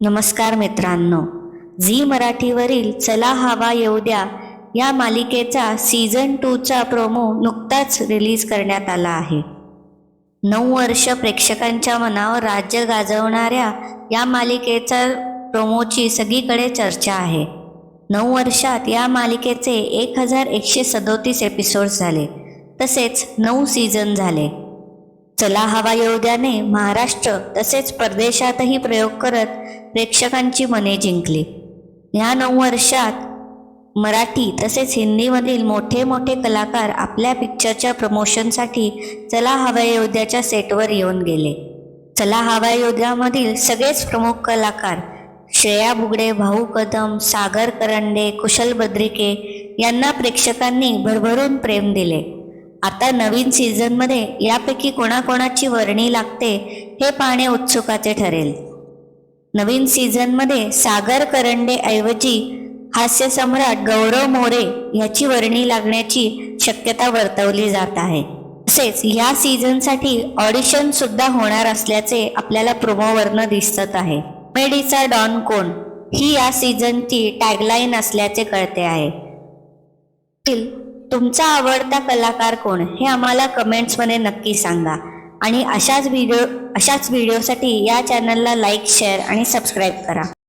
नमस्कार मित्रांनो. झी मराठीवरील चला हवा येऊ द्या या मालिकेचा सीझन टूचा प्रोमो नुकताच रिलीज करण्यात आला आहे. नऊ वर्ष प्रेक्षकांच्या मनावर राज्य गाजवणाऱ्या या मालिकेचा प्रोमोची सगळीकडे चर्चा आहे. नऊ वर्षात या मालिकेचे एक हजार एकशे सदोतीस एपिसोड्स झाले. तसेच नऊ सीझन झाले. चला हवा येऊद्याने महाराष्ट्र तसेच परदेशातही प्रयोग करत प्रेक्षकांची मने जिंकली. ह्या नऊ वर्षात मराठी तसेच हिंदीमधील मोठे मोठे कलाकार आपल्या पिक्चरच्या प्रमोशनसाठी चला हवा योद्ध्याच्या सेटवर येऊन गेले. चला हवा योद्ध्यामधील सगळेच प्रमुख कलाकार श्रेया बुगडे भाऊ कदम सागर करंडे कुशल बद्रिके यांना प्रेक्षकांनी भरभरून प्रेम दिले. आता नवीन सीझनमध्ये यापैकी कोणाकोणाची वर्णी लागते हे पाहणे उत्सुकाचे ठरेल. नवीन सीझनमध्ये सागर करंडे ऐवजी हास्य सम्राट गौरव मोरे याची वर्णी लागण्याची शक्यता वर्तवली जात आहे. तसेच या सीझनसाठी ऑडिशन सुद्धा होणार असल्याचे आपल्याला प्रोमोवरनं दिसत आहे. मेडीचा डॉन कोण? ही या सीझनची टॅगलाईन असल्याचे कळते आहे. तुमचा आवडता कलाकार कोण? हे आम्हाला कमेंट्समध्ये नक्की सांगा. आणि अशाच व्हिडिओ अशाच व्हिडिओसाठी या चॅनलला लाईक शेअर आणि सबस्क्राईब करा.